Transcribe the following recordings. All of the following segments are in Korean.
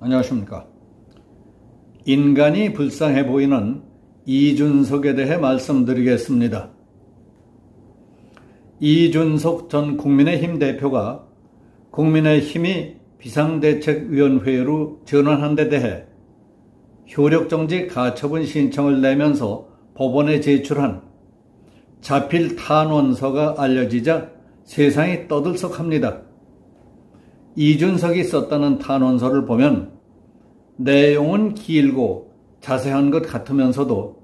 안녕하십니까. 인간이 불쌍해 보이는 이준석에 대해 말씀드리겠습니다. 이준석 전 국민의힘 대표가 국민의힘이 비상대책위원회로 전환한 데 대해 효력정지 가처분 신청을 내면서 법원에 제출한 자필 탄원서가 알려지자 세상이 떠들썩합니다. 이준석이 썼다는 탄원서를 보면 내용은 길고 자세한 것 같으면서도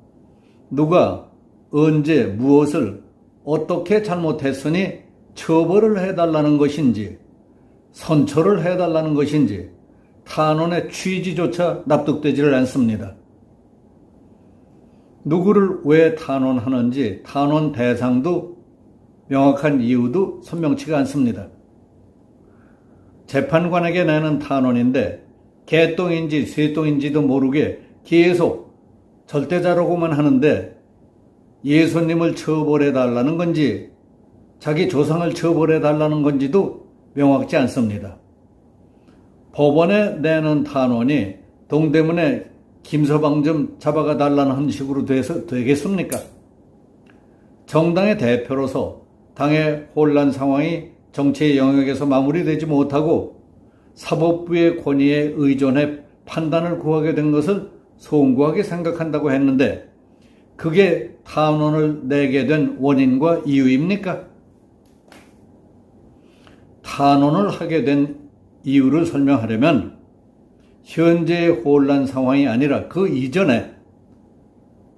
누가 언제 무엇을 어떻게 잘못했으니 처벌을 해달라는 것인지 선처를 해달라는 것인지 탄원의 취지조차 납득되지를 않습니다. 누구를 왜 탄원하는지 탄원 대상도 명확한 이유도 선명치가 않습니다. 재판관에게 내는 탄원인데 개똥인지 쇠똥인지도 모르게 계속 절대자라고만 하는데 예수님을 처벌해 달라는 건지 자기 조상을 처벌해 달라는 건지도 명확지 않습니다. 법원에 내는 탄원이 동대문에 김서방 좀 잡아가 달라는 식으로 돼서 되겠습니까? 정당의 대표로서 당의 혼란 상황이 정치의 영역에서 마무리되지 못하고 사법부의 권위에 의존해 판단을 구하게 된 것을 송구하게 생각한다고 했는데 그게 탄원을 내게 된 원인과 이유입니까? 탄원을 하게 된 이유를 설명하려면 현재의 혼란 상황이 아니라 그 이전에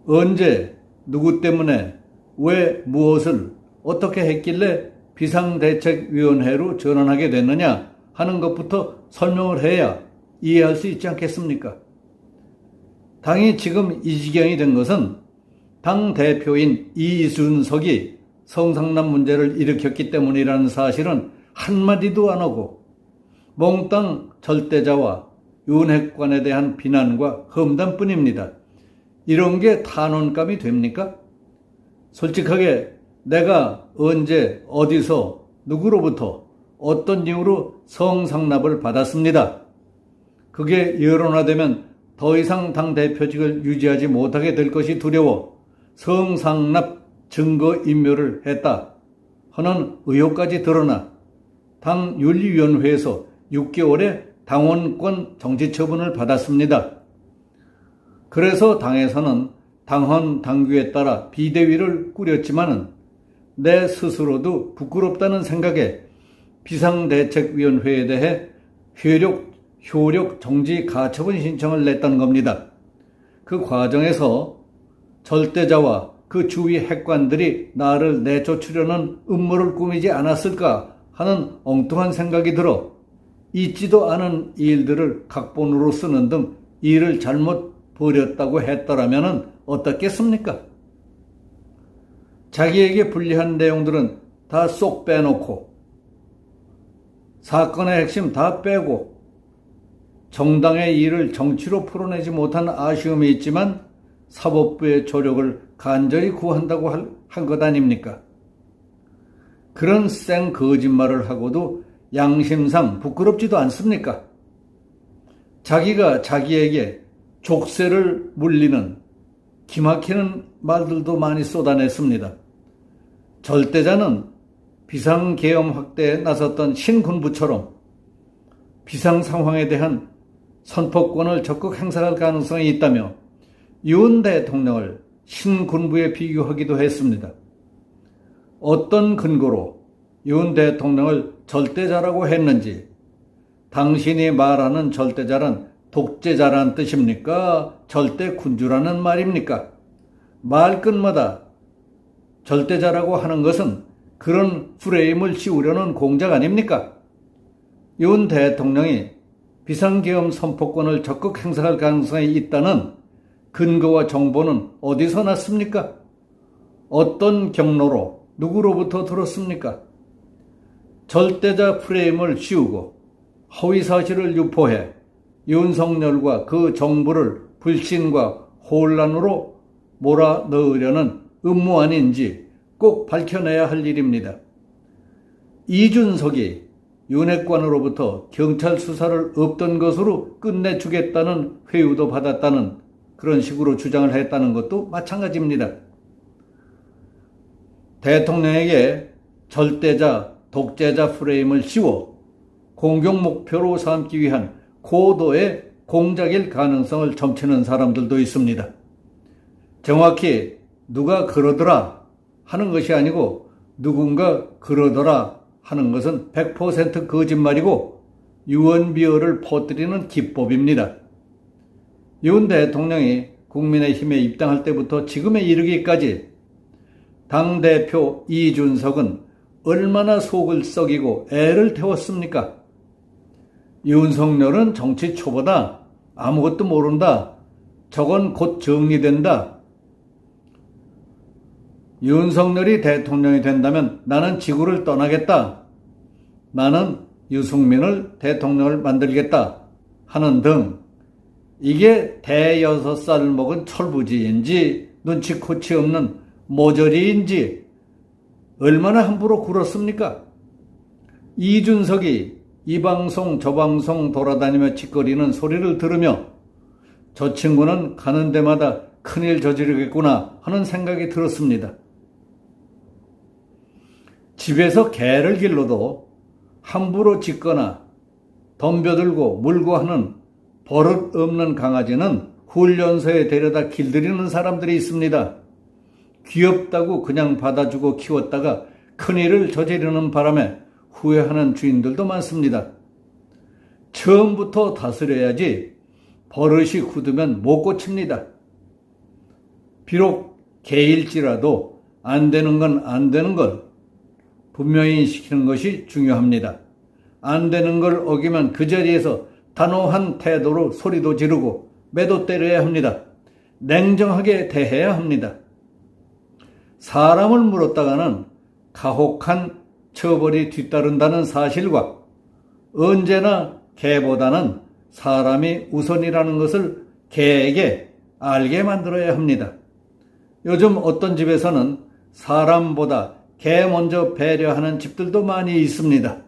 언제 누구 때문에 왜 무엇을 어떻게 했길래 비상대책위원회로 전환하게 됐느냐 하는 것부터 설명을 해야 이해할 수 있지 않겠습니까? 당이 지금 이 지경이 된 것은 당 대표인 이준석이 성상남 문제를 일으켰기 때문이라는 사실은 한마디도 안 하고 몽땅 절대자와 윤핵관에 대한 비난과 험담뿐입니다. 이런 게 탄원감이 됩니까? 솔직하게 내가 언제 어디서 누구로부터 어떤 이유로 성상납을 받았습니다. 그게 여론화되면 더 이상 당 대표직을 유지하지 못하게 될 것이 두려워 성상납 증거 인멸을 했다 하는 의혹까지 드러나 당 윤리위원회에서 6개월의 당원권 정지 처분을 받았습니다. 그래서 당에서는 당헌 당규에 따라 비대위를 꾸렸지만은 내 스스로도 부끄럽다는 생각에 비상대책위원회에 대해 효력, 효력 정지 가처분 신청을 냈던 겁니다. 그 과정에서 절대자와 그 주위 핵관들이 나를 내쫓으려는 음모를 꾸미지 않았을까 하는 엉뚱한 생각이 들어 있지도 않은 일들을 각본으로 쓰는 등 일을 잘못 벌였다고 했더라면 어떻겠습니까? 자기에게 불리한 내용들은 다 쏙 빼놓고 사건의 핵심 다 빼고 정당의 일을 정치로 풀어내지 못한 아쉬움이 있지만 사법부의 조력을 간절히 구한다고 한 것 아닙니까? 그런 생 거짓말을 하고도 양심상 부끄럽지도 않습니까? 자기가 자기에게 족쇄를 물리는 기막히는 말들도 많이 쏟아냈습니다. 절대자는 비상계엄 확대에 나섰던 신군부처럼 비상 상황에 대한 선포권을 적극 행사할 가능성이 있다며 윤 대통령을 신군부에 비교하기도 했습니다. 어떤 근거로 윤 대통령을 절대자라고 했는지 당신이 말하는 절대자란 독재자란 뜻입니까? 절대 군주라는 말입니까? 말끝마다 절대자라고 하는 것은 그런 프레임을 씌우려는 공작 아닙니까? 윤 대통령이 비상계엄 선포권을 적극 행사할 가능성이 있다는 근거와 정보는 어디서 났습니까? 어떤 경로로 누구로부터 들었습니까? 절대자 프레임을 씌우고 허위 사실을 유포해 윤석열과 그 정부를 불신과 혼란으로 몰아넣으려는 음모 아닌지 꼭 밝혀내야 할 일입니다. 이준석이 윤핵관으로부터 경찰 수사를 없던 것으로 끝내주겠다는 회유도 받았다는 그런 식으로 주장을 했다는 것도 마찬가지입니다. 대통령에게 절대자, 독재자 프레임을 씌워 공격 목표로 삼기 위한 고도의 공작일 가능성을 점치는 사람들도 있습니다. 정확히 누가 그러더라 하는 것이 아니고 누군가 그러더라 하는 것은 100% 거짓말이고 유언비어를 퍼뜨리는 기법입니다. 윤 대통령이 국민의힘에 입당할 때부터 지금에 이르기까지 당대표 이준석은 얼마나 속을 썩이고 애를 태웠습니까? 윤석열은 정치 초보다 아무것도 모른다. 저건 곧 정리된다. 윤석열이 대통령이 된다면 나는 지구를 떠나겠다. 나는 유승민을 대통령을 만들겠다. 하는 등 이게 대여섯 살 먹은 철부지인지 눈치코치 없는 모조리인지 얼마나 함부로 굴었습니까? 이준석이 이 방송 저 방송 돌아다니며 짓거리는 소리를 들으며 저 친구는 가는 데마다 큰일 저지르겠구나 하는 생각이 들었습니다. 집에서 개를 길러도 함부로 짖거나 덤벼들고 물고 하는 버릇 없는 강아지는 훈련소에 데려다 길들이는 사람들이 있습니다. 귀엽다고 그냥 받아주고 키웠다가 큰일을 저지르는 바람에 후회하는 주인들도 많습니다. 처음부터 다스려야지 버릇이 굳으면 못 고칩니다. 비록 개일지라도 안 되는 건 안 되는 걸 분명히 시키는 것이 중요합니다. 안 되는 걸 어기면 그 자리에서 단호한 태도로 소리도 지르고 매도 때려야 합니다. 냉정하게 대해야 합니다. 사람을 물었다가는 가혹한 처벌이 뒤따른다는 사실과 언제나 개보다는 사람이 우선이라는 것을 개에게 알게 만들어야 합니다. 요즘 어떤 집에서는 사람보다 개 먼저 배려하는 집들도 많이 있습니다.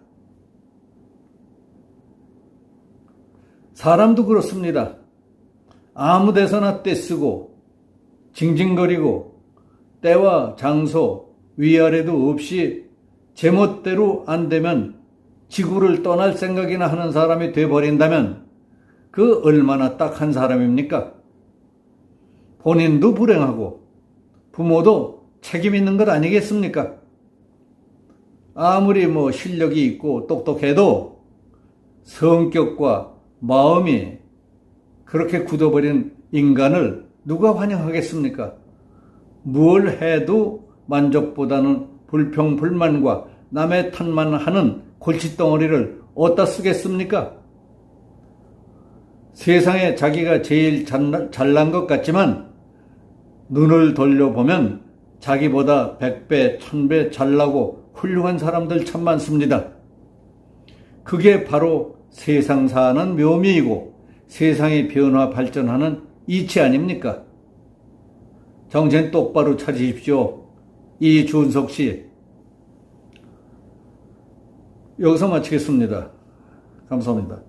사람도 그렇습니다. 아무 데서나 떼쓰고 징징거리고 때와 장소 위아래도 없이 제멋대로 안 되면 지구를 떠날 생각이나 하는 사람이 돼버린다면 그 얼마나 딱한 사람입니까? 본인도 불행하고 부모도 책임 있는 것 아니겠습니까? 아무리 뭐 실력이 있고 똑똑해도 성격과 마음이 그렇게 굳어버린 인간을 누가 환영하겠습니까? 뭘 해도 만족보다는 불평, 불만과 남의 탓만 하는 골칫덩어리를 어디다 쓰겠습니까? 세상에 자기가 제일 잘난 것 같지만 눈을 돌려보면 자기보다 백배, 천배 잘나고 훌륭한 사람들 참 많습니다. 그게 바로 세상 사는 묘미이고 세상의 변화 발전하는 이치 아닙니까? 정신 똑바로 차리십시오. 이준석 씨. 여기서 마치겠습니다. 감사합니다.